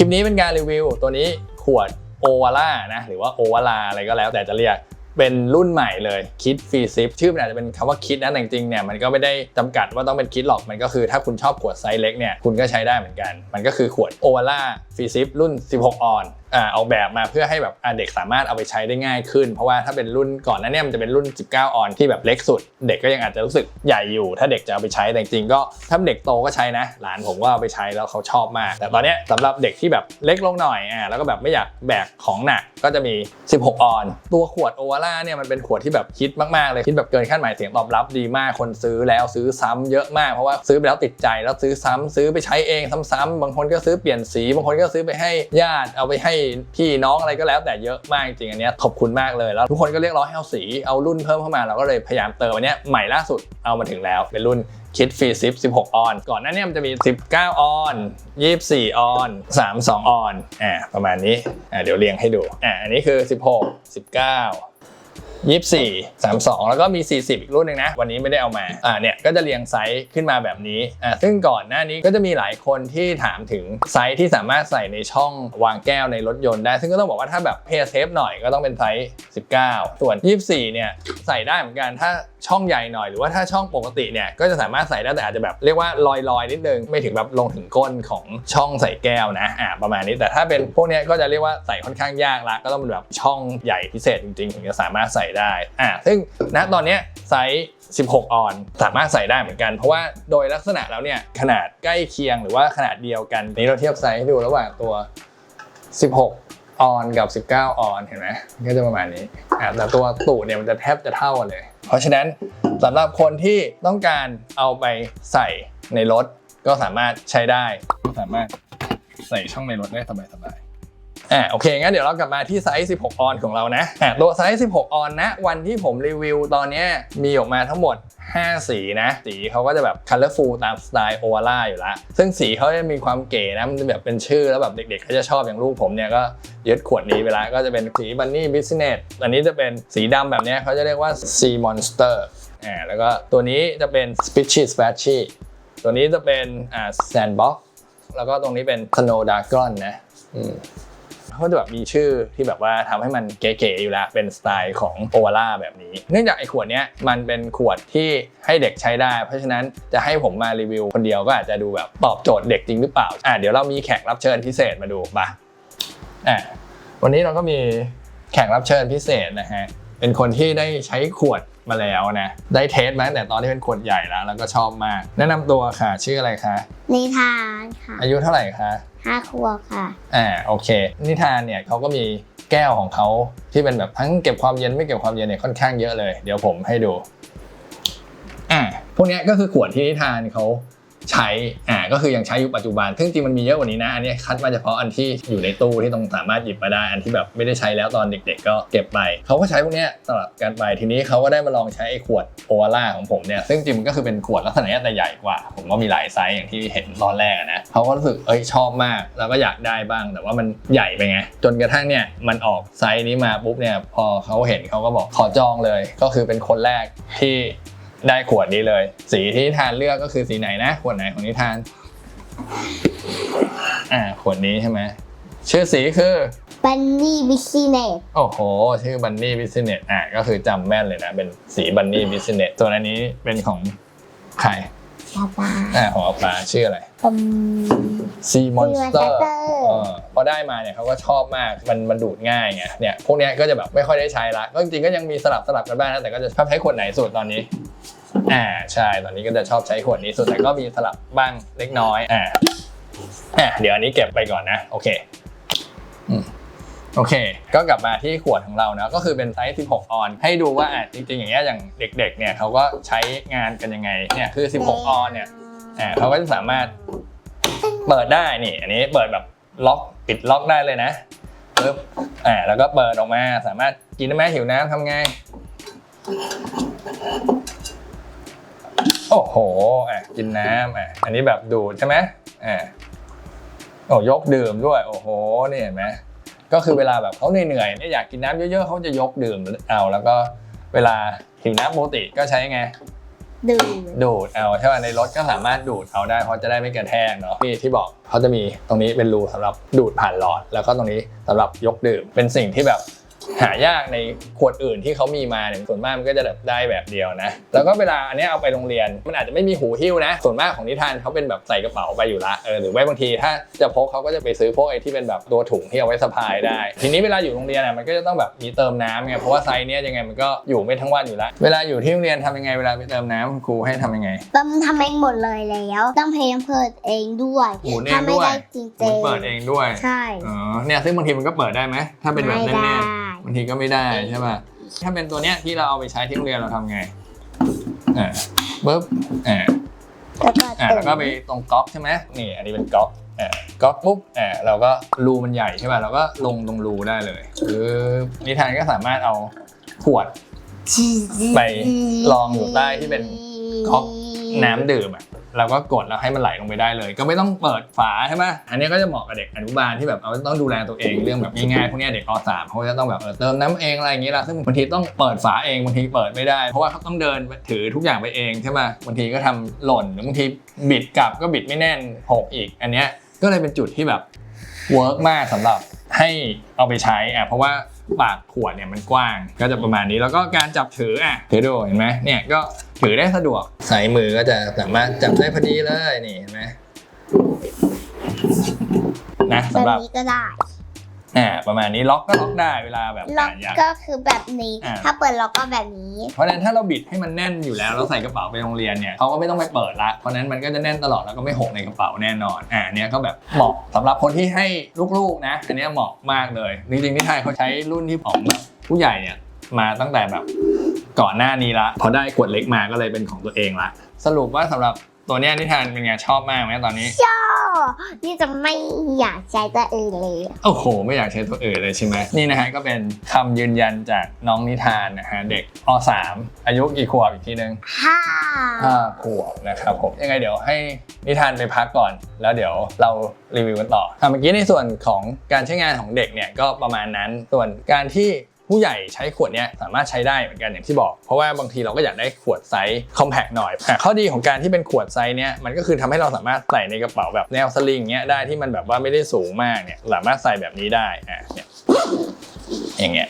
ลิปนี้เป็นการรีวิวตัวนี้ขวดโอวาล่านะหรือว่าโอวาลาอะไรก็แล้วแต่จะเรียกเป็นรุ่นใหม่เลยคิดฟรีซิปชื่อมันอาจจะเป็นคำว่าคิดนะแต่จริงๆเนี่ยมันก็ไม่ได้จำกัดว่าต้องเป็นคิดหรอกมันก็คือถ้าคุณชอบขวดไซส์เล็กเนี่ยคุณก็ใช้ได้เหมือนกัน มันก็คือขวดโอวาล่าฟรีซิปรุ่น 16 ออน อ่าอกแบบมาเพื่อให้แบบเด็กสามารถเอาไปใช้ได้ง่ายขึ้น เพราะว่าถ้าเป็นรุ่นก่อนนั้นเนี่ยมันจะเป็นรุ่น 19 ออนที่แบบเล็กสุด เด็กก็ยังอาจจะรู้สึกใหญ่อยู่ ถ้าเด็กจะเอาไปใช้แต่จริงก็ถ้าเด็กโตก็ใช้นะ หลานผมก็เอาไปใช้แล้วเขาชอบมาก แต่ตอนเนี้ยสำหรับเด็กที่แบบเล็กลงหน่อยอ่าแล้วก็แบบไม่อยากแบกของหนักก็จะมี 16 ออน ตัวขวดโอวาร่าเนี่ยมันเป็นขวดที่แบบฮิตมากๆเลยฮิตแบบเกินคาดหมายเสียงตอบรับดีมากคนซื้อแล้วซื้อซ้ำเยอะมากเพราะว่าซื้อไปแล้วติดใจแล้วซื้อซ้ำซื้อไปใช้เองซ้ำๆบางคนก็ซื้อเปลี่ยนสี บางคนก็ซื้อไปให้ญาติเอาไปให้พี่น้องอะไรก็แล้วแต่เยอะมากจริงอันเนี้ยขอบคุณมากเลยแล้วทุกคนก็เรียกร้องให้เอาสีเอารุ่นเพิ่มเข้ามาเราก็เลยพยายามเติมอันเนี้ยใหม่ล่าสุดเอามาถึงแล้วเป็นรุ่นคิดฟรีซิป16 ออน ก่อนหน้านี้มันจะมี 19 ออน 24 ออน 32 ออนอ่าประมาณนี้อ่าเดี๋ยวเรียงให้ดูอ่าอันนี้คือ 16 19 24 32 แล้วก็มี 40 อีกรุ่นหนึ่งนะ วันนี้ไม่ได้เอามา อ่า เนี่ย ก็จะเรียงไซส์ขึ้นมาแบบนี้ อ่า ซึ่งก่อนหน้านี้ก็จะมีหลายคนที่ถามถึงไซส์ที่สามารถใส่ในช่องวางแก้วในรถยนต์ได้ ซึ่งก็ต้องบอกว่าถ้าแบบเพย์เซฟหน่อยก็ต้องเป็นไซส์ 19 ส่วน 24 เนี่ย ใส่ได้เหมือนกัน ถ้าช่องใหญ่หน่อย หรือว่าถ้าช่องปกติเนี่ย ก็จะสามารถใส่ได้แต่อาจจะแบบเรียกว่าลอยๆนิดนึง ไม่ถึงแบบลงถึงก้นของช่องใส่แก้วนะ อ่า ประมาณนี้ แต่ถ้าเป็นพวกเนี้ยก็จะเรียกว่าใส่ค่อนข้างยากละ ก็ต้องเป็นแบบช่องใหญ่พิเศษจริงๆถึงจะสามารถใส่ได้อ่าซึ่งณตอนนี้ไซส์16 ออน สามารถใส่ได้เหมือนกัน เพราะว่าโดยลักษณะแล้วเนี่ยขนาดใกล้เคียงหรือว่าขนาดเดียวกัน นี้เราเทียบไซส์ให้ดูระหว่างตัว 16 ออนกับ 19 ออนเห็นไหมก็จะประมาณนี้อ่าแต่ตัวตูดเนี่ยมันจะแทบจะเท่ากันเลย เพราะฉะนั้นสำหรับคนที่ต้องการเอาไปใส่ในรถก็สามารถใช้ได้ สามารถใส่ช่องในรถได้สบายๆ อ่าโอเค งั้นเดี๋ยวเรากลับมาที่ไซส์ 16 ออนของเรานะอ่าตัวไซส์ 16 ออนนะ วันที่ผมรีวิวตอนนี้มีออกมาทั้งหมด 5 สีนะ สีเขาก็จะแบบ colorful ตามสไตล์โอวาร่าอยู่ล้วซึ่งสีเขาจะมีความเก๋นะ มันจะแบบเป็นชื่อแล้วแบบเด็กๆเขาจะชอบอย่างลูกผมเนี่ยก็ยึดขวดนี้ไปล้วก็จะเป็นสีบันนี่บิสเนสอันนี้จะเป็นสีดำแบบเนี้ยเขาจะเรียกว่า Sea Monster อ่าแล้วก็ตัวนี้จะเป็น Spitchy Spatchy ตัวนี้จะเป็นอ่า Sandbox แล้วก็ตรงนี้เป็น Snow Dragon นะอืม เขาจะแบบมีชื่อที่แบบว่าทำให้มันเก๋ๆอยู่แล้ว เป็นสไตล์ของโอวาร่าแบบนี้ เนื่องจากไอ้ขวดเนี้ยมันเป็นขวดที่ให้เด็กใช้ได้ เพราะฉะนั้นจะให้ผมมารีวิวคนเดียวก็อาจจะดูแบบตอบโจทย์เด็กจริงหรือเปล่าอะเดี๋ยวเรามีแขกรับเชิญพิเศษมาดูปะอะวันนี้เราก็มีแขกรับเชิญพิเศษนะฮะเป็นคนที่ได้ใช้ขวดมาแล้วนะ ได้เทสมาตั้งแต่ตอนที่เป็นขวดใหญ่แล้ว แล้วก็ชอบมาก แนะนำตัวค่ะ ชื่ออะไรคะนิทานค่ะ อายุเท่าไหร่คะ ห้าขวบค่ะ อ่าโอเค นิทานเนี่ยเขาก็มีแก้วของเขาที่เป็นแบบทั้งเก็บความเย็นไม่เก็บความเย็นเนี่ยค่อนข้างเยอะเลย เดี๋ยวผมให้ดู อ่าพวกเนี้ยก็คือขวดที่นิทานเขา ใช้อ่าก็คือยังใช้อยู่ปัจจุบัน ซึ่งจริงมันมีเยอะกว่านี้นะ อันนี้คัดมาเฉพาะอันที่อยู่ในตู้ที่ต้องสามารถหยิบมาได้ อันที่แบบไม่ได้ใช้แล้วตอนเด็ก ๆ ก็เก็บไป เขาก็ใช้พวกนี้ยสลับกันไป ทีนี้เขาก็ได้มาลองใช้ไอ้ขวดโอวาร่าของผมเนี่ย ซึ่งจริงมันก็คือเป็นขวดลักษณะนี้แต่ใหญ่กว่า ผมก็มีหลายไซส์อย่างที่เห็นตอนแรกนะเขาก็รู้สึกเอ้ยชอบมาก แล้วก็อยากได้บ้าง แต่ว่ามันใหญ่ไปไง จนกระทั่งเนี่ยมันออกไซส์นี้มาปุ๊บเนี่ย พอเขาเห็นเขาก็บอกขอจองเลย ก็คือเป็นคนแรกที่ ได้ขวดนี้เลย สีที่นิทานเลือกก็คือสีไหนนะขวดไหนของนิทาน อ่าขวดนี้ใช่ไหมชื่อสีคือบันนี่บิซิเนสโอ้โห ชื่อบันนี่บิสเนสอะก็คือจำแม่นเลยนะ เป็นสีบันนี่บิสเนสส่วนอันนี้เป็นของใคร ปาปาอ่าของอาปาชื่ออะไรอืมซีมอนสเตอ Monster ร์พอได้มาเนี่ยเขาก็ชอบมากมันมันดูดง่ายไงเนี่ยพวกเนี้ยก็จะแบบไม่ค่อยได้ใช้ละก็จริงๆก็ยังมีสลับสลับกันบ้างนะแต่ก็จะชอบใช้ขวดไหนสุดตอนนี้อ่าใช่ตอนนี้ก็จะชอบใช้ขวดนี้สุดแต่ก็มีสลับบ้างเล็กน้อยอ่าอ่าเดี๋ยวอันนี้เก็บไปก่อนนะ โอเคอืม โอเค ก็กลับมาที่ขวดของเรานะก็คือเป็นไซส์ 16 ออน ให้ดูว่าอะจริงๆ อย่างเงี้ยอย่างเด็กๆ เนี่ยเขาก็ใช้งานกันยังไง เนี่ยคือ 16 ออนเนี่ยอ่าเขาก็จะสามารถเปิดได้นี่ อันนี้เปิดแบบล็อกปิดล็อกได้เลยนะปึ๊บอ่าแล้วก็เปิดออกมาสามารถกินได้ไหมหิวน้ำทำไง โอ้โหอะกินน้ำอะอันนี้แบบดูดใช่ไหมอ่าโอ้ยกดื่มด้วย โอ้โหนี่เห็นไหม ก็คือเวลาแบบเขาเหนื่อยๆเนี่ยอยากกินน้ำเยอะๆเขาจะยกดื่มเอาแล้วก็เวลาหิวน้ำปกติก็ใช้ไง ดูดูดเอาใช่ป่ะในรถก็สามารถดูดเอาได้เพราะจะได้ไม่กระแทกเนาะนี่ที่บอกเขาจะมีตรงนี้เป็นรูสำหรับดูดผ่านหลอด แล้วก็ตรงนี้สำหรับยกดื่มเป็นสิ่งที่แบบ หายากในขวดอื่นที่เขามีมาเนี่ยส่วนมากมันก็จะแบบได้แบบเดียวนะ แล้วก็เวลาอันเนี้ยเอาไปโรงเรียน มันอาจจะไม่มีหูหิ้วนะ ส่วนมากของนิทานเขาเป็นแบบใส่กระเป๋าไปอยู่ละเออหรือไม่บางทีถ้าจะพกเขาก็จะไปซื้อพวกไอ้ที่เป็นแบบตัวถุงที่เอาไว้สะพายได้ ทีนี้เวลาอยู่โรงเรียนอะมันก็จะต้องแบบมีเติมน้ำไงเพราะว่าไซส์เนี้ยยังไงมันก็อยู่ไม่ทั้งวันอยู่แล้วเวลาอยู่ที่โรงเรียนทำยังไงเวลาไปเติมน้ำคุณครูให้ทำยังไง ต้องทำเองหมดเลยแล้วต้องพยายามเปิดเองด้วยหมุนเองถ้าไม่ด้วยได้จริงหมุนเปิดเองด้วยใช่ อ๋อเนี่ยซึ่งบางทีมันก็เปิดได้ไหมถ้าเป็นแบบไม่แน่ได้นๆบางทีก็ไม่ได้ใช่ป่ะถ้าเป็นตัวเนี้ยที่เราเอาไปใช้ที่โรงเรียนเราทำไงอ่าปึ๊บอ่าแล้วก็อ่าตึแล้วก็ไปตรงก๊อกใช่ไหมนี่อันนี้เป็นก๊อกอ่าก๊อกปุ๊บอ่าเราก็รูมันใหญ่ใช่ป่ะเราก็ลงตรงรูได้เลยคือนิทานก็สามารถเอาขวดไปลองอยู่ใต้ที่เป็นก๊อกน้ำดื่มอะ เราก็กดแล้วให้มันไหลลงไปได้เลย ก็ไม่ต้องเปิดฝาใช่ไหมอันนี้ก็จะเหมาะกับเด็กอนุบาลที่แบบเอาต้องดูแลตัวเองเรื่องแบบง่ายๆพวกนี้เด็กอ .3 เขาจะต้องแบบเออเติมน้ำเองอะไรอย่างงี้ละซึ่งบางทีต้องเปิดฝาเองบางทีเปิดไม่ได้ เพราะว่าเขาต้องเดินถือทุกอย่างไปเองใช่ไหมบางทีก็ทำหล่นหรือบางทีบิดกลับก็บิดไม่แน่นหกอีก อันเนี้ยก็เลยเป็นจุดที่แบบเวิร์กมากสำหรับให้เอาไปใช้อะเพราะว่าปากขวดเนี่ยมันกว้างก็จะประมาณนี้แล้วก็การจับถืออะถือดูเห็นไหมเนี่ยก็ ถือได้สะดวกใส่มือก็จะสามารถจับได้พอดีเลยนี่เห็นไหมนะแบบสำหรับนี้ก็ได้ อ่าประมาณนี้ล็อกก็ล็อกได้เวลาแบบล็อกอ่านยาก ก็คือแบบนี้ อ่าถ้าเปิดล็อกก็แบบนี้ เพราะฉะนั้นถ้าเราบิดให้มันแน่นอยู่แล้วเราใส่กระเป๋าไปโรงเรียนเนี่ยเขาก็ไม่ต้องไปเปิดละเพราะฉะนั้นมันก็จะแน่นตลอดแล้วก็ไม่หกในกระเป๋าแน่นอนอ่าอันเนี้ยก็แบบเหมาะสำหรับคนที่ให้ลูกๆนะอันเนี้ยเหมาะมากเลยจริงๆที่ไทยเขาใช้รุ่นที่ของแบบผู้ใหญ่เนี่ย มาตั้งแต่แบบก่อนหน้านี้ละ พอได้ขวดเล็กมาก็เลยเป็นของตัวเองละ สรุปว่าสำหรับตัวเนี้ยนิทานเป็นไงชอบมากไหมตอนนี้ก็นี่จะไม่อยากใช้ตัวอื่นเลยโอ้โห ไม่อยากใช้ตัวอื่นเลยใช่ไหมนี่นะฮะก็เป็นคำยืนยันจากน้องนิทานนะฮะเด็กอ .3 อายุกี่ขวบอีกทีนึง ห้าห้าขวบนะครับผมยังไงเดี๋ยวให้นิทานไปพักก่อน แล้วเดี๋ยวเรารีวิวกันต่ออะเมื่อกี้ในส่วนของการใช้งานของเด็กเนี่ยก็ประมาณนั้นส่วนการที่ ผู้ใหญ่ใช้ขวดเนี้ยสามารถใช้ได้เหมือนกันอย่างที่บอก เพราะว่าบางทีเราก็อยากได้ขวดไซส์คอมแพคหน่อยข้อดีของการที่เป็นขวดไซส์เนี้ยมันก็คือทำให้เราสามารถใส่ในกระเป๋าแบบแนวสลิงเงี้ยได้ที่มันแบบว่าไม่ได้สูงมากเนี่ยสามารถใส่แบบนี้ได้อะเนี่ย อย่างเงี้ย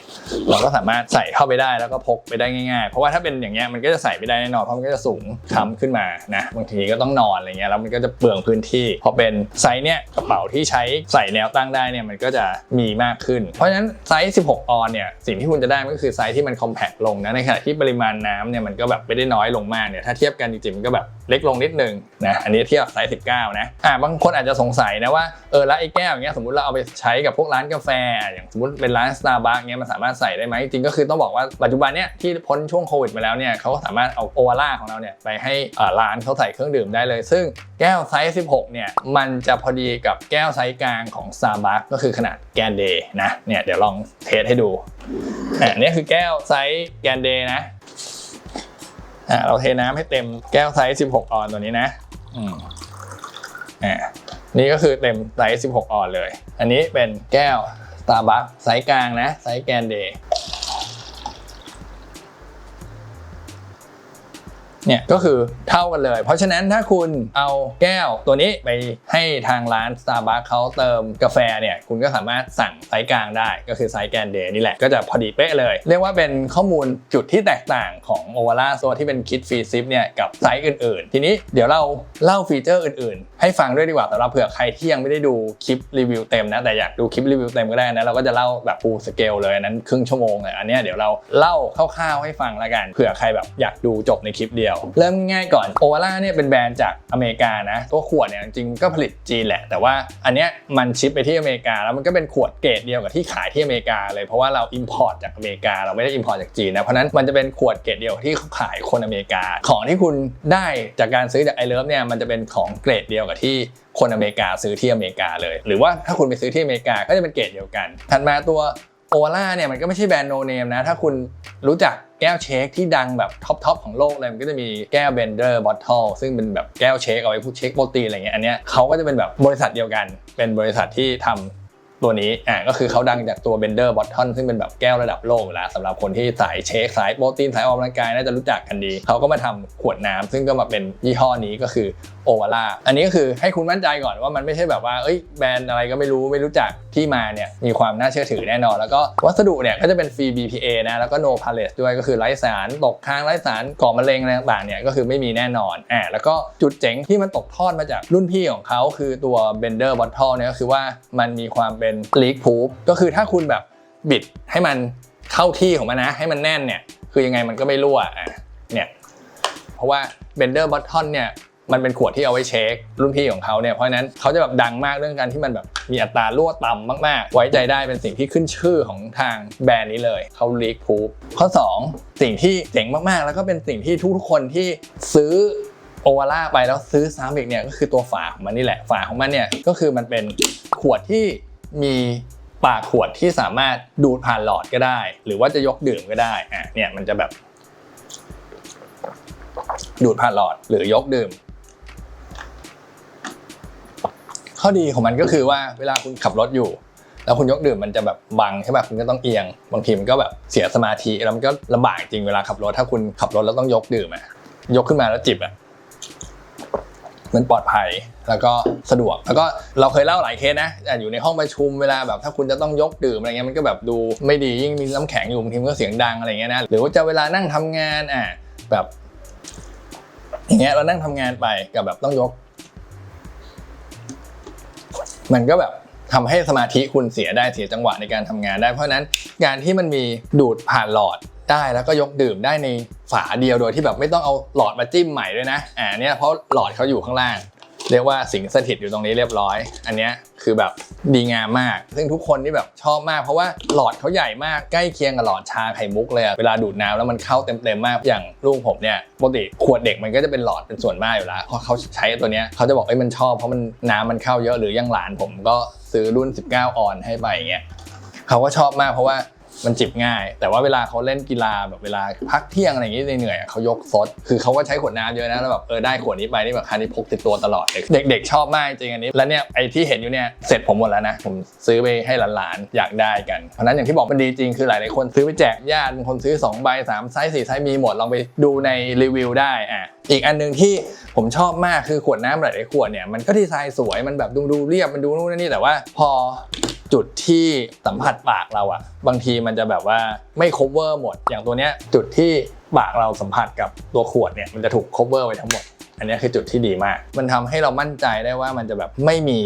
เราก็สามารถใส่เข้าไปได้แล้วก็พกไปได้ง่ายๆ เพราะว่าถ้าเป็นอย่างเงี้ยมันก็จะใส่ไม่ได้แน่นอนเพราะมันก็จะสูงค้ำขึ้นมานะบางทีก็ต้องนอนอะไรเงี้ยแล้วมันก็จะเปลืองพื้นที่ พอเป็นไซส์เนี้ยกระเป๋าที่ใช้ใส่แนวตั้งได้เนี่ยมันก็จะมีมากขึ้น เพราะฉะนั้นไซส์ 16 ออนเนี่ยสิ่งที่คุณจะได้มันก็คือไซส์ที่มันคอมแพคลงนะในขณะที่ปริมาณน้ำเนี่ยมันก็แบบไม่ได้น้อยลงมากเนี่ยถ้าเทียบกันจริงๆมันก็แบบเล็กลงนิดนึงนะอันนี้เทียบไซส์ 19 นะอ่าบางคนอาจจะสงสัยนะว่าเออแล้วไอ้แก้วอย่างเงี้ยสมมติเราเอาไปใช้กับพวกร้านกาแฟอย่างสมมติเป็นร้าน Starbucks เงี้ยมันสามารถใส่ได้ไหมจริงก็คือต้องบอกว่าปัจจุบันเนี้ยที่พ้นช่วงโควิดมาแล้วเนี่ยเขาก็สามารถเอาโอวาร่าของเราเนี่ยไปให้อาร้านเขาใส่เครื่องดื่มได้เลย ซึ่งแก้วไซส์ 16 เนี่ยมันจะพอดีกับแก้วไซส์กลางของ Starbucks ก็คือขนาดแกนเดย์นะเนี่ยเดี๋ยวลองเทสให้ดูอ่าเนี่ยคือแก้วไซส์แกนเดย์นะอ่าเราเทน้ำให้เต็มแก้วไซส์ 16 ออนตัวนี้นะอืมอ่านี่ก็คือเต็มไซส์ 16 ออนเลย อันนี้เป็นแก้ว Starbucks ไซส์กลางนะไซส์แกนเดย์ เนี่ยก็คือเท่ากันเลย เพราะฉะนั้นถ้าคุณเอาแก้วตัวนี้ไปให้ทางร้าน Starbucks เขาเติมกาแฟเนี่ยคุณก็สามารถสั่งไซส์กลางได้ ก็คือไซส์แกนเดย์นี่แหละก็จะพอดีเป๊ะเลย เรียกว่าเป็นข้อมูลจุดที่แตกต่างของ o v a l a ตัวที่เป็นคิดฟรีซิปเนี่ยกับไซส์อื่นๆ ทีนี้เดี๋ยวเราเล่าฟีเจอร์อื่นๆ ให้ฟังด้วยดีกว่าสำหรับเผื่อใครที่ยังไม่ได้ดูคลิปรีวิวเต็มนะแต่อยากดูคลิปรีวิวเต็มก็ได้นะเราก็จะเล่าแบบ full scale เลยอันนั้นครึ่งชั่วโมงเลยอันนี้เดี๋ยวเราเล่าคร่าวๆให้ฟังละกันเผื่อใครแบบอยากดูจบในคลิปเดียวเริ่มง่ายก่อนโอวาร่าเนี่ยเป็นแบรนด์จากอเมริกานะ ตัวขวดเนี่ยจริงๆก็ผลิตจีนแหละ แต่ว่าอันเนี้ยมันชิปไปที่อเมริกา แล้วมันก็เป็นขวดเกรดเดียวกับที่ขายที่อเมริกาเลยเพราะว่าเราอิมพอร์ตจากอเมริกาเราไม่ได้อิมพอร์ตจากจีนนะเพราะนั้นมันจะเป็นขวดเกรดเดียวที่เขาขายคนอเมริกา ของที่คุณได้จากการซื้อจากไอเลิฟเนี่ยมันจะเป็นของเกรดเดียวกับที่คนอเมริกาซื้อที่อเมริกาเลย หรือว่าถ้าคุณไปซื้อที่อเมริกาก็จะเป็นเกรดเดียวกัน ถัดมาตัวโอวาร่าเนี่ยมันก็ไม่ใช่แบรนด์โนเนมนะ ถ้าคุณ รู้จักแก้วเชคที่ดังแบบท็อปทอปของโลกเลยมันก็จะมีแก้วเบนเดอร์บอทเทิลซึ่งเป็นแบบแก้วเชคเอาไว้พวกเชคโปรตีนอะไรเงี้ยอันเนี้ยเขาก็จะเป็นแบบบริษัทเดียวกัน เป็นบริษัทที่ทำ ตัวนี้อะก็คือเขาดังจากตัว Bender Bottle ซึ่งเป็นแบบแก้วระดับโลกแล้วสำหรับคนที่สายเชคสายโปรตีนสายออกกำลังกายน่าจะรู้จักกันดี เขาก็มาทำขวดน้ำซึ่งก็มาเป็นยี่ห้อนี้ก็คือโอวาร่าอันนี้ก็คือให้คุณมั่นใจก่อนว่ามันไม่ใช่แบบว่าเอ้ยแบรนด์อะไรก็ไม่รู้ไม่รู้จักที่มาเนี่ยมีความน่าเชื่อถือแน่นอน แล้วก็วัสดุเนี่ยก็จะเป็นฟรี BPA นะแล้วก็ no palette ด้วยก็คือไร้สารตกค้างไร้สารก่อมะเร็งอะไรต่างๆเนี่ยก็คือไม่มีแน่นอนอ่าแล้วก็จุดเจ๋งที่มันตกทอดมาจากรุ่นพี่ของเขาคือตัว Bender Bottle เนี่ยก็คือว่ามันมีความเป็น leak proof ก็คือถ้าคุณแบบบิดให้มันเข้าที่ของมันนะ ให้มันแน่นเนี่ยคือยังไงมันก็ไม่รั่วอะเนี่ยเพราะว่า Bender Bottle เนี่ยมันเป็นขวดที่เอาไว้เช็ครุ่นพี่ของเขาเนี่ยเพราะนั้นเขาจะแบบดังมากเรื่องการที่มันแบบมีอัตรารั่วต่ำมากๆ ไว้ใจได้เป็นสิ่งที่ขึ้นชื่อของทางแบรนด์นี้เลยเขา leak proof ข้อ 2 สิ่งที่เจ๋งมากๆ แล้วก็เป็นสิ่งที่ทุกๆคนที่ซื้อโอวาร่าไปแล้วซื้อซ้ำอีกเนี่ยก็คือตัวฝาของมันนี่แหละฝาของมันเนี่ยก็คือมันเป็นขวดที่ มีปากขวดที่สามารถดูดผ่านหลอดก็ได้ หรือว่าจะยกดื่มก็ได้อะเนี่ยมันจะแบบ ดูดผ่านหลอดหรือยกดื่ม ข้อดีของมันก็คือว่าเวลาคุณขับรถอยู่ แล้วคุณยกดื่มมันจะแบบบังใช่ป่ะคุณก็ต้องเอียง บางทีมันก็แบบเสียสมาธิแล้วมันก็ลำบากจริงเวลาขับรถถ้าคุณขับรถแล้วต้องยกดื่มอะยกขึ้นมาแล้วจิบอะ มันปลอดภัยแล้วก็สะดวก แล้วก็เราเคยเล่าหลายเคสนะอ่อยู่ในห้องประชุมเวลาแบบถ้าคุณจะต้องยกดื่มอะไรเงี้ยมันก็แบบดูไม่ดียิ่งมีน้ำแข็งอยู่บางทีมันก็เสียงดังอะไรเงี้ยนะหรือว่าจะเวลานั่งทำงานอะแบบอย่างเงี้ยเรานั่งทำงานไปกับแบบต้องยก มันก็แบบทำให้สมาธิคุณเสียได้เสียจังหวะในการทำงานได้เพราะนั้นการที่มันมีดูดผ่านหลอด ได้แล้วก็ยกดื่มได้ในฝาเดียวโดยที่แบบไม่ต้องเอาหลอดมาจิ้มใหม่ด้วยนะอ่าเนี่ยเพราะหลอดเขาอยู่ข้างล่าง เรียกว่าสิงสถิตอยู่ตรงนี้เรียบร้อย อันเนี้ยคือแบบดีงามมาก ซึ่งทุกคนที่แบบชอบมาก เพราะว่าหลอดเขาใหญ่มากใกล้เคียงกับหลอดชาไข่มุกเลยเวลาดูดน้ำแล้วมันเข้าเต็มๆมากอย่างลูกผมเนี่ยปกติขวดเด็กมันก็จะเป็นหลอดเป็นส่วนมากอยู่แล้วเพราะเขาใช้ตัวเนี้ยเขาจะบอกเอ้ยมันชอบเพราะมันน้ำมันเข้าเยอะหรืออยังหลานผมก็ซื้อรุ่น 19 ออนให้ไปอย่างเงี้ยเขาก็ชอบมากเพราะว่า มันจิบง่าย แต่ว่าเวลาเขาเล่นกีฬาแบบเวลาพักเที่ยงอะไรอย่างงี้เหนื่อยๆเขายกซดคือเขาก็ใช้ขวดน้ำเยอะนะแล้วแบบเออได้ขวดนี้ไปนี่แบบคันนี้พกติดตัวตลอดเด็กๆชอบมากจริงอันนี้ แล้วเนี่ยไอ้ที่เห็นอยู่เนี่ยเสร็จผมหมดแล้วนะผมซื้อไปให้หลานๆอยากได้กันเพราะนั้นอย่างที่บอกมันดีจริงคือหลายๆคนซื้อไปแจกญาติบางคนซื้อ2ใบ3ไซส์4ไซส์มีหมดลองไปดูในรีวิวได้อะอีกอันหนึงที่ผมชอบมากคือขวดน้ำหลายๆขวดเนี่ยมันก็ดีไซน์สวยมันแบบดูดูเรียบมันดูนู่นนี่แต่ว่าพอจุดที่สัมผัสปากเราอะบางทีมันันจะแบบว่าไม่ cover หมด อย่างตัวเนี้ยจุดที่ปากเราสัมผัสกับตัวขวดเนี่ยมันจะถูก cover ไว้ทั้งหมด อันนี้คือจุดที่ดีมาก มันทำให้เรามั่นใจได้ว่ามันจะแบบไม่มี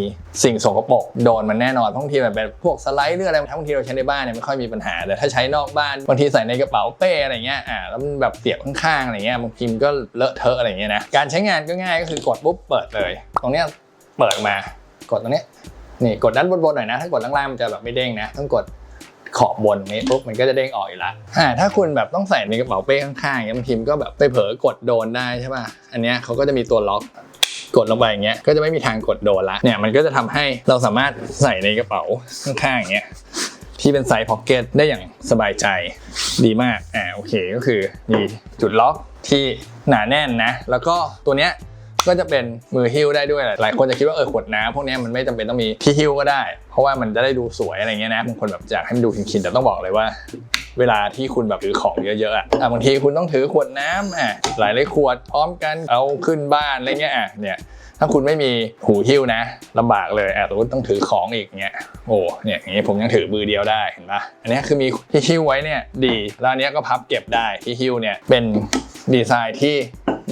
สิ่งสกปรกโดนมันแน่นอนบางทีมันเป็นพวกสไลด์หรืออะไรบางทีเราใช้ในบ้านเนี่ยไม่ค่อยมีปัญหา แต่ถ้าใช้นอกบ้านบางทีใส่ในกระเป๋าเป้อะไรเงี้ยอ่าแล้วมันแบบเสียบข้างๆอะไรเงี้ยบางทีมันก็เลอะเทอะอะไรเงี้ยนะการใช้งานก็ง่ายก็คือกดปุ๊บเปิดเลย ตรงเนี้ยเปิดมากดตรงเนี้ยนี่กดด้านบนๆหน่อยนะ ถ้ากดล่างๆมันจะแบบไม่เด้งนะ ต้องกด ขอบบนนี้ปุ๊บมันก็จะเด้งออกอีกละอ่าถ้าคุณแบบต้องใส่ในกระเป๋าเป้ข้างๆอย่างเงี้ยบางทีมนก็แบบไปเผลอกดโดนได้ใช่ป่ะอันเนี้ยเขาก็จะมีตัวล็อกกดลงไปอย่างเงี้ยก็จะไม่มีทางกดโดนละเนี่ยมันก็จะทำให้เราสามารถใส่ในกระเป๋าข้างๆอย่างเงี้ยที่เป็นไซส์พ็อกเก็ตได้อย่างสบายใจดีมากอ่าโอเคก็คือมีจุดล็อกที่หนาแน่นนะ แล้วก็ตัวเนี้ย ก็จะเป็นมือหิ้วได้ด้วยหลายคนจะคิดว่าเออขวดน้ำพวกนี้มันไม่จำเป็นต้องมีที่หิ้วก็ได้ เพราะว่ามันจะได้ดูสวยอะไรเงี้ยนะบางคนแบบอยากให้มันดูคินๆแต่ต้องบอกเลยว่าเวลาที่คุณแบบถือของเยอะๆอะบางทีคุณต้องถือขวดน้ำอะหลายหลายๆขวดพร้อมกันเอาขึ้นบ้านอะไรเงี้ยอะเนี่ยถ้าคุณไม่มีหูหิ้วนะลำบากเลยอะสมมติต้องถือของอีกเงี้ยโอ้เนี่ยอย่างงี้ผมยังถือมือเดียวได้เห็นปะอันนี้คือมีที่หิ้วไว้เนี่ยดีแล้วอันเนี้ยก็พับเก็บได้ที่หิ้วเนี่ยเป็น ดีไซน์ที่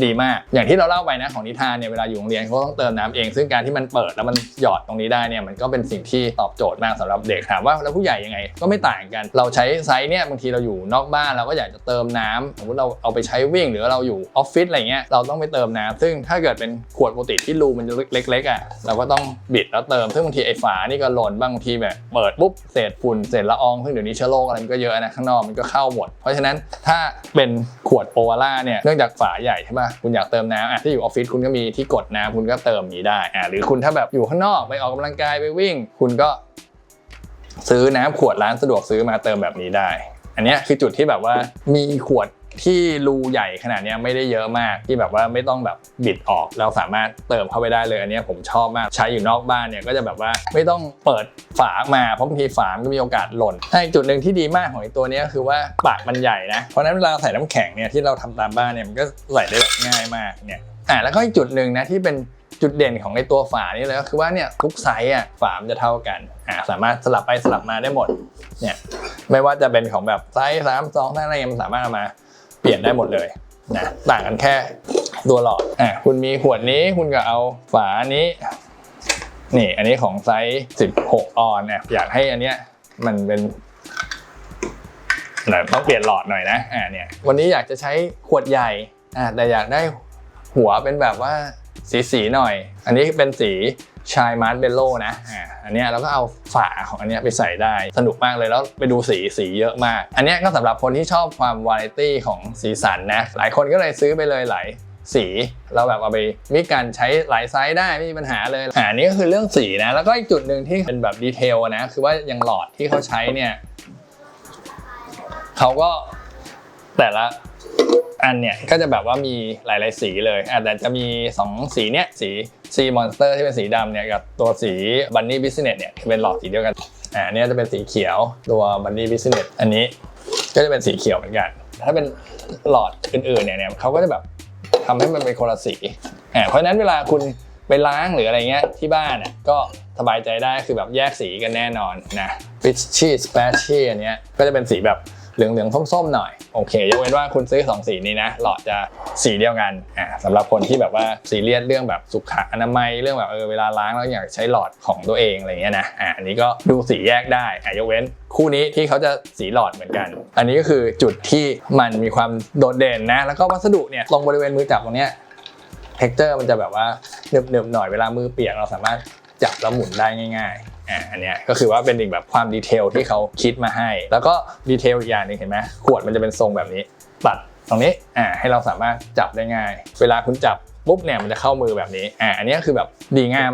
ดีมาก อย่างที่เราเล่าไปนะของนิทานเนี่ยเวลาอยู่โรงเรียนเขาก็ต้องเติมน้ำเอง ซึ่งการที่มันเปิดแล้วมันหยอดตรงนี้ได้เนี่ยมันก็เป็นสิ่งที่ตอบโจทย์มากสำหรับเด็กถามว่าแล้วผู้ใหญ่ยังไง ก็ไม่ต่างกัน เราใช้ไซส์เนี่ยบางทีเราอยู่นอกบ้านเราก็อยากจะเติมน้ำสมมติเราเอาไปใช้วิ่งหรือเราอยู่ออฟฟิศอะไรเงี้ยเราต้องไปเติมน้ำซึ่งถ้าเกิดเป็นขวดปกติที่รูมันจะเล็กๆอะเราก็ต้องบิดแล้วเติมซึ่งบางทีไอ้ฝานี่ก็หล่นบางบางทีแบบเปิดปุ๊บเศษฝุ่นเศษละอองซึ่งเดี๋ยวนี้เชื้อโรคอะไรมันก็เยอะนะข้างนอกมันก็เข้าหมด เพราะฉะนั้นถ้าเป็นขวดโอวาร่าเนี่ยเนื่องจากฝาใหญ่ใช่ป่ะคุณอยากเติมน้ำอะที่อยู่ออฟฟิศคุณก็มีที่กดน้ำคุณก็เติมนี้ได้อะหรือคุณถ้าแบบอยู่ข้างนอกไปออกกำลังกายไปวิ่ง คุณก็ซื้อน้ำขวดร้านสะดวกซื้อมาเติมแบบนี้ได้ อันนี้คือจุดที่แบบว่ามีขวด ที่รูใหญ่ขนาดนี้ไม่ได้เยอะมากที่แบบว่าไม่ต้องแบบบิดออกเราสามารถเติมเข้าไปได้เลยอันนี้ผมชอบมากใช้อยู่นอกบ้านเนี่ยก็จะแบบว่าไม่ต้องเปิดฝามาเพราะบางทีฝามันก็มีโอกาสหล่นถ้จุดหนึ่งที่ดีมากของไอตัวนี้คือว่าปากมันใหญ่นะเพราะนั้นเวลาใส่น้ำแข็งเนี่ยที่เราทำตามบ้านเนี่ยมันก็ใส่ได้แบบง่ายมากเนี่ยอ่าแล้วก็อีกจุดหนึ่งนะที่เป็นจุดเด่นของไอ้ตัวฝานี่เลยก็คือว่าเนี่ยทุกไซส์อะฝามจะเท่ากันอ่าสามารถสลับไปสลับมาได้หมดเนี่ยไม่ว่าจะเป็นของแบบไซส์สามสองไซส์อะไรมันสามารถเอามา เปลี่ยนได้หมดเลยนะต่างกันแค่ตัวหลอดอะคุณมีขวดนี้คุณก็เอาฝานี้ นี่อันนี้ของไซส์ 16 ออนเนี่ยอยากให้อันเนี้ยมันเป็นหน่อยต้องเปลี่ยนหลอดหน่อยนะอ่าเนี่ยวันนี้อยากจะใช้ขวดใหญ่อ่าแต่อยากได้หัวเป็นแบบว่าสีสีหน่อย อันนี้เป็นสี ชายมาร์เบลโลนะอ่าอันเนี้ยเราก็เอาฝาของอันเนี้ยไปใส่ได้สนุกมากเลยแล้วไปดูสีสีเยอะมาก อันเนี้ยก็สำหรับคนที่ชอบความวาไรตี้ของสีสันนะหลายคนก็เลยซื้อไปเลยหลายสีเราแบบเอาไปมีการใช้หลายไซส์ได้ไม่มีปัญหาเลยอ่าอันนี้ก็คือเรื่องสีนะ แล้วก็อีกจุดหนึ่งที่เป็นแบบดีเทลนะ คือว่ายังหลอดที่เขาใช้เนี่ยเขาก็แต่ละ อันเนี่ยก็จะแบบว่ามีหลาย ๆ สีเลยอะแต่จะมี 2 สีเนี่ยสีซีมอนสเตอร์ที่เป็นสีดำเนี่ยกับตัวสีบันนี่บิสเนสเนี่ยเป็นหลอดสีเดียวกันอ่าอันเนี้ยจะเป็นสีเขียวตัวบันนี่บิสเนสอันนี้ก็จะเป็นสีเขียวเหมือนกัน ถ้าเป็นหลอดอื่น ๆ เนี่ยเนี่ยเขาก็จะแบบทำให้มันเป็นคนละสีอ่าเพราะฉะนั้นเวลาคุณไปล้างหรืออะไรเงี้ยที่บ้านอะก็สบายใจได้คือแบบแยกสีกันแน่นอนนะฟิชชี่สเปชชี่อันเนี้ยก็จะเป็นสีแบบ เหลืองเหลืองๆส้มๆหน่อยโอเคยกเว้นว่าคุณซื้อสองสีนี้นะหลอดจะสีเดียวกันอ่าสำหรับคนที่แบบว่าซีเรียสเรื่องแบบสุขอนามัยเรื่องแบบเออเวลาล้างแล้วอยากใช้หลอดของตัวเองอะไรเงี้ยนะอ่าอันนี้ก็ดูสีแยกได้อ่ายกเว้นคู่นี้ที่เขาจะสีหลอดเหมือนกัน อันนี้ก็คือจุดที่มันมีความโดดเด่นนะ แล้วก็วัสดุเนี่ยตรงบริเวณมือจับตรงเนี้ยเท็กเจอร์มันจะแบบว่าเนิบๆหน่อยเวลามือเปียกเราสามารถจับแล้วหมุนได้ง่ายๆ อ่าอันเนี้ยก็คือว่าเป็นอีกแบบความดีเทลที่เขาคิดมาให้ แล้วก็ดีเทลอีกอย่างหนึงเห็นไหมขวดมันจะเป็นทรงแบบนี้ ตัดตรงนี้อ่าให้เราสามารถจับได้ง่าย เวลาคุณจับ ปุ๊บเนี่ยมันจะเข้ามือแบบนี้อ่าอันนี้คือแบบดีงาม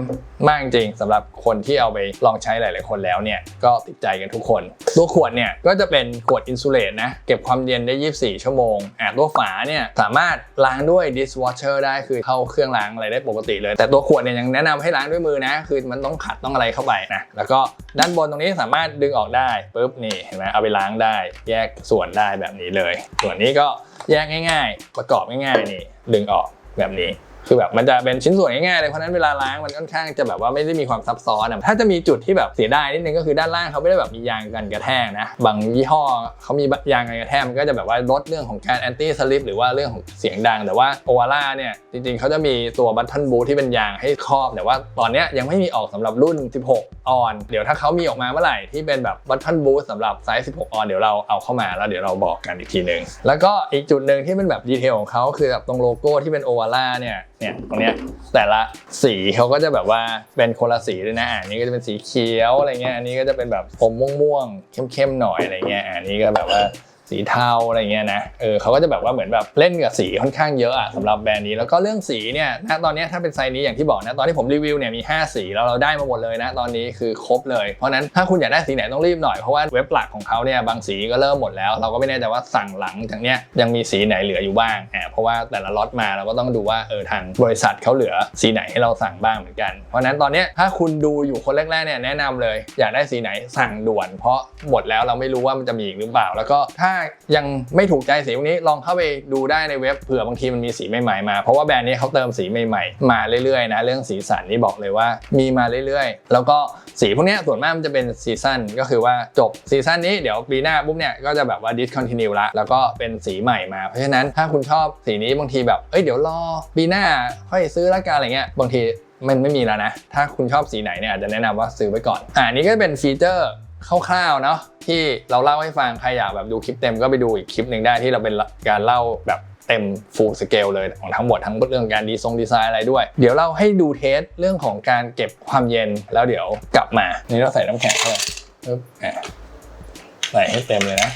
มากจริงสำหรับคนที่เอาไปลองใช้หลาย ๆ คนแล้วเนี่ยก็ติดใจกันทุกคน ตัวขวดเนี่ยก็จะเป็นขวดอินซูเลตนะเก็บความเย็นได้ 24 ชั่วโมงอ่าตัวฝาเนี่ยสามารถล้างด้วย dishwasher ได้คือเข้าเครื่องล้างอะไรได้ปกติเลย แต่ตัวขวดเนี่ยยังแนะนำให้ล้างด้วยมือนะ คือมันต้องขัดต้องอะไรเข้าไปนะแล้วก็ด้านบนตรงนี้สามารถดึงออกได้ปุ๊บนี่เห็นไหมเอาไปล้างได้ แยกส่วนได้แบบนี้เลย ส่วนนี้ก็แยกง่าย ๆ ประกอบง่ายๆนี่ดึงออกแบบนี้ คือแบบมันจะเป็นชิ้นส่วนง่ายๆเลยเพราะนั้นเวลาล้างมันค่อนข้างจะแบบว่าไม่ได้มีความซับซ้อนถ้าจะมีจุดที่แบบเสียดายนิดนึงก็คือด้านล่างเขาไม่ได้แบบมียางกันกระแทกนะบางยี่ห้อเขามียางกันกระแทกมันก็จะแบบว่าลดเรื่องของการแอนตี้สลิปหรือว่าเรื่องของเสียงดัง แต่ว่าโอวาร่าเนี่ยจริงๆเขาจะมีตัวบัตเทิลบูที่เป็นยางให้ครอบ แต่ว่าตอนนี้ยังไม่มีออกสำหรับรุ่น 16 ออน เดี๋ยวถ้าเขามีออกมาเมื่อไหร่ที่เป็นแบบบัตเทิลบูสำหรับไซส์ 16 ออนเดี๋ยวเราเอาเข้ามาแล้วเดี๋ยวเราบอกกันอีกทีหนึ่งแล้วก็อีกจุดหนึ่งที่เป็นแบบดีเทลของเขาคือแบบตรงโลโก้ที่เป็นโอวาร่าเนี่ยเนี่ยตรงเนี้ยแต่ละสีเขาก็จะแบบว่าเป็นคนละสีด้วยนะอันนี้ก็จะเป็นสีเขียวอะไรเงี้ยอันนี้ก็จะเป็นแบบผมม่วงๆเข้มๆหน่อยอะไรเงี้ยอันนี้ก็แบบว่า สีเทาอะไรเงี้ยนะ เออเขาก็จะแบบว่าเหมือนแบบเล่นกับสีค่อนข้างเยอะอะสำหรับแบรนด์นี้ แล้วก็เรื่องสีเนี่ยณตอนนี้ถ้าเป็นไซส์นี้อย่างที่บอกนะ ตอนที่ผมรีวิวเนี่ยมี 5 สีแล้วเราได้มาหมดเลยนะ ตอนนี้คือครบเลย เพราะนั้นถ้าคุณอยากได้สีไหนต้องรีบหน่อย เพราะว่าเว็บหลักของเขาเนี่ยบางสีก็เริ่มหมดแล้ว เราก็ไม่แน่ใจว่าสั่งหลังจากเนี้ยยังมีสีไหนเหลืออยู่บ้างอ่าเพราะว่าแต่ละล็อตมาเราก็ต้องดูว่าเออทางบริษัทเขาเหลือสีไหนให้เราสั่งบ้างเหมือนกัน เพราะนั้นตอนนี้ถ้าคุณดูอยู่คนแรกๆเนี่ยแนะนำเลย อยากได้สีไหนสั่งด่วน เพราะหมดแล้วเราไม่รู้ว่ามันจะมีอีกหรือเปล่า แล้วก็ถ้ายังไม่ถูกใจสีพวกนี้ลองเข้าไปดูได้ในเว็บเผื่อบางทีมันมีสีใหม่ๆมา เพราะว่าแบรนด์นี้เขาเติมสีใหม่ๆ มาเรื่อยๆนะเรื่องสีสันนี่บอกเลยว่ามีมาเรื่อยๆ แล้วก็สีพวกนี้ส่วนมากมันจะเป็นซีซั่นก็คือว่าจบซีซั่นนี้เดี๋ยวปีหน้าปุ๊บเนี่ยก็จะแบบว่า discontinue ละแล้วก็เป็นสีใหม่มาเพราะฉะนั้นถ้าคุณชอบสีนี้บางทีแบบเอ้ยเดี๋ยวรอปีหน้าค่อยซื้อละกันอะไรเงี้ยบางทีมันไม่มีแล้วนะ ถ้าคุณชอบสีไหนเนี่ยอาจจะแนะนำว่าซื้อไว้ก่อน อ่านี่ก็เป็นฟีเจอร์ คร่าวๆเนาะที่เราเล่าให้ฟังใครอยากแบบดูคลิปเต็มก็ไปดูอีกคลิปหนึ่งได้ที่เราเป็นการเล่าแบบเต็ม full scale เลยของทั้งหมดทั้งเรื่องการดีทรงดีไซน์อะไรด้วย เดี๋ยวเราให้ดูเทสเรื่องของการเก็บความเย็นแล้วเดี๋ยวกลับมา นี่เราใส่น้ำแข็งเข้าไปปึ๊บอะใส่ให้เต็มเลยนะ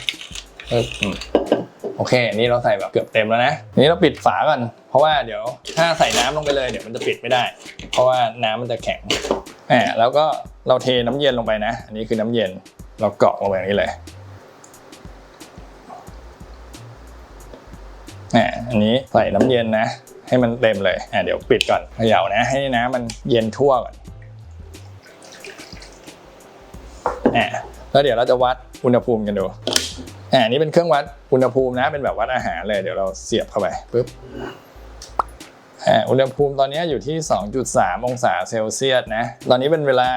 ปึ๊บโอเค นี่เราใส่แบบเกือบเต็มแล้วนะ นี่เราปิดฝาก่อน เพราะว่าเดี๋ยวถ้าใส่น้ำลงไปเลยเดี๋ยวมันจะปิดไม่ได้ เพราะว่าน้ำมันจะแข็งอ่าแล้วก็ เราเทน้ำเย็นลงไปนะ อันนี้คือน้ำเย็น เราเกาะลงไปอย่างนี้เลยอะอันนี้ใส่น้ำเย็นนะ ให้มันเต็มเลยอะเดี๋ยวปิดก่อนเขย่านะ ให้น้ำมันเย็นทั่วก่อนอะแล้วเดี๋ยวเราจะวัดอุณหภูมิกันดูอันนี้เป็นเครื่องวัดอุณหภูมินะ เป็นแบบวัดอาหารเลย เดี๋ยวเราเสียบเข้าไปปุ๊บอ่อุณหภูมิตอนนี้อยู่ที่ 2.3 องศาเซลเซียสนะ ตอนนี้เป็นเวลา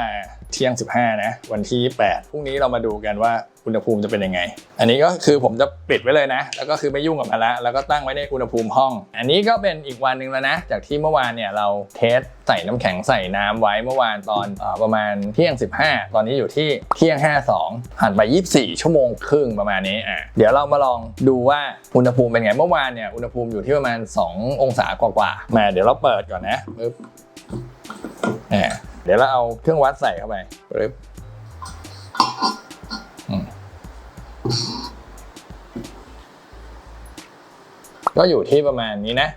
เที่ยง 15 นะ วันที่ 8 พรุ่งนี้เรามาดูกันว่าอุณหภูมิจะเป็นยังไง อันนี้ก็คือผมจะปิดไว้เลยนะ แล้วก็คือไม่ยุ่งกับมันละ แล้วก็ตั้งไว้ในอุณหภูมิห้อง อันนี้ก็เป็นอีกวันหนึ่งแล้วนะ จากที่เมื่อวานเนี่ยเราเทสใส่น้ำแข็งใส่น้ำไว้เมื่อวานตอนอประมาณเที่ยง 15 ตอนนี้อยู่ที่เที่ยง 52ผ่านไป 24 ชั่วโมงครึ่งประมาณนี้อะเดี๋ยวเรามาลองดูว่าอุณหภูมิเป็นไง เมื่อวานเนี่ยอุณหภูมิอยู่ที่ประมาณ 2 องศากว่าๆ มาเดี๋ยวเราเปิดก่อนนะปึ๊บอะ เดี๋ยวเราเอาเครื่องวัดใส่เข้าไปปึ๊บก็อยู่ที่ประมาณนี้นะ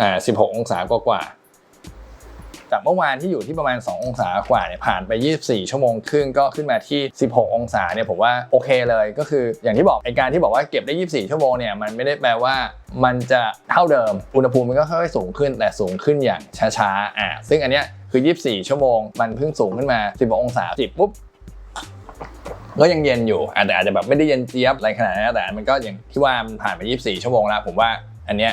อ่า 16 องศากว่าๆ จากเมื่อวานที่อยู่ที่ประมาณ 2 องศากว่าเนี่ยผ่านไป 24 ชั่วโมงครึ่งก็ขึ้นมาที่ 16 องศาเนี่ยผมว่าโอเคเลยก็คืออย่างที่บอกไอการที่บอกว่าเก็บได้ 24 ชั่วโมงเนี่ยมันไม่ได้แปลว่ามันจะเท่าเดิม อุณหภูมิมันก็ค่อยๆสูงขึ้น แต่สูงขึ้นอย่างช้าๆอ่าซึ่งอันเนี้ยคือ 24 ชั่วโมง มันเพิ่งสูงขึ้นมา16องศาจิบปุ๊บก็ยังเย็นอยู่อาจจะอาจจะแบบไม่ได้เย็นเจี๊ยบอะไรขนาดนั้นแต่มันก็อย่างที่ว่ามันผ่านไป 24 ชั่วโมงแล้ว ผมว่าอันเนี้ย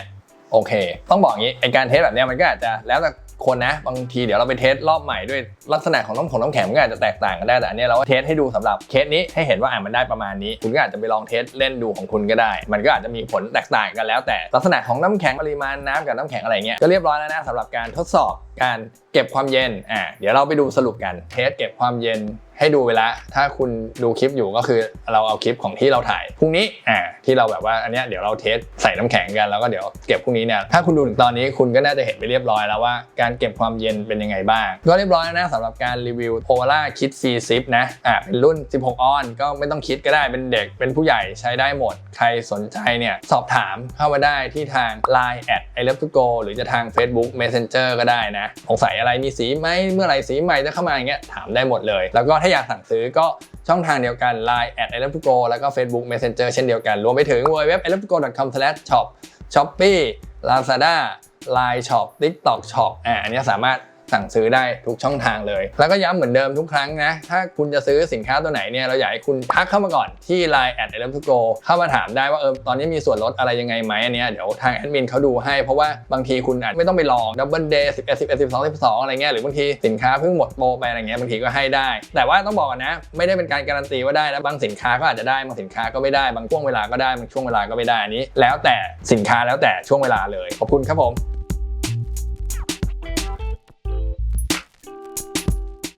โอเค ต้องบอกงี้ไอการเทสแบบเนี้ยมันก็อาจจะแล้วแต่ คนนะ บางทีเดี๋ยวเราไปเทสรอบใหม่ด้วยลักษณะของน้ำของน้ำแข็งมันก็อาจจะแตกต่างกันได้แต่อันนี้เราก็เทสให้ดูสำหรับเคสนี้ให้เห็นว่าอ่ามันได้ประมาณนี้ คุณก็อาจจะไปลองเทสเล่นดูของคุณก็ได้ มันก็อาจจะมีผลแตกต่างกันแล้ว แต่ลักษณะของน้ำแข็งปริมาณน้ำกับน้ำแข็งอะไรเงี้ยก็เรียบร้อยแล้วนะสำหรับการทดสอบ การเก็บความเย็นอะเดี๋ยวเราไปดูสรุปกันเทสเก็บความเย็นให้ดูเวลาถ้าคุณดูคลิปอยู่ก็คือเราเอาคลิปของที่เราถ่ายพรุ่งนี้อ่าที่เราแบบว่าอันเนี้ยเดี๋ยวเราเทสใส่น้ำแข็งกันแล้วก็เดี๋ยวเก็บพรุ่งนี้เนี่ยถ้าคุณดูถึงตอนนี้คุณก็น่าจะเห็นไปเรียบร้อยแล้วว่าการเก็บความเย็นเป็นยังไงบ้าง ก็เรียบร้อยแล้วนะสำหรับการรีวิวโพล่าคิดซีซิปนะอ่าเป็นรุ่น 16 ออน ก็ไม่ต้องคิดก็ได้เป็นเด็กเป็นผู้ใหญ่ใช้ได้หมด ใครสนใจเนี่ยสอบถามเข้ามาได้ที่ทาง Line แอด i love to go หรือจะทาง Facebook Messenger ก็ได้นะสงสัยอะไรมีสีไหมเมื่อไหร่สีใหม่จะเข้ามาอย่างเงี้ยถามได้หมดเลย แล้วก็ถ้าอยากสั่งซื้อก็ช่องทางเดียวกัน Line แอด i love to go แล้วก็ Facebook Messenger เช่นเดียวกันรวมไปถึง www i love to go com shop Shopee Lazada Line Shop TikTok Shop อ่าอันนี้สามารถ สั่งซื้อได้ทุกช่องทางเลย แล้วก็ย้ำเหมือนเดิมทุกครั้งนะ ถ้าคุณจะซื้อสินค้าตัวไหนเนี่ยเราอยากให้คุณทักเข้ามาก่อนที่ Line แอด i love to go เข้ามาถามได้ว่าเออตอนนี้มีส่วนลดอะไรยังไงไหมอันเนี้ยเดี๋ยวทางแอดมินเขาดูให้เพราะว่าบางทีคุณอาจไม่ต้องไปลองดับเบิลเดย์11 11 12 12อะไรเงี้ยหรือบางทีสินค้าเพิ่งหมดโปรไปอะไรเงี้ยบางทีก็ให้ได้ แต่ว่าต้องบอกนนะ ไม่ได้เป็นการการันตีว่าได้นะบางสินค้าก็อาจจะได้บางสินค้าก็ไม่ได้บางช่วงเวลาก็ได้บางช่วงเวลาก็ไม่ได้อันนี้ แล้วแต่สินค้าแล้วแต่ช่วงเวลาเลยขอบคุณครับผม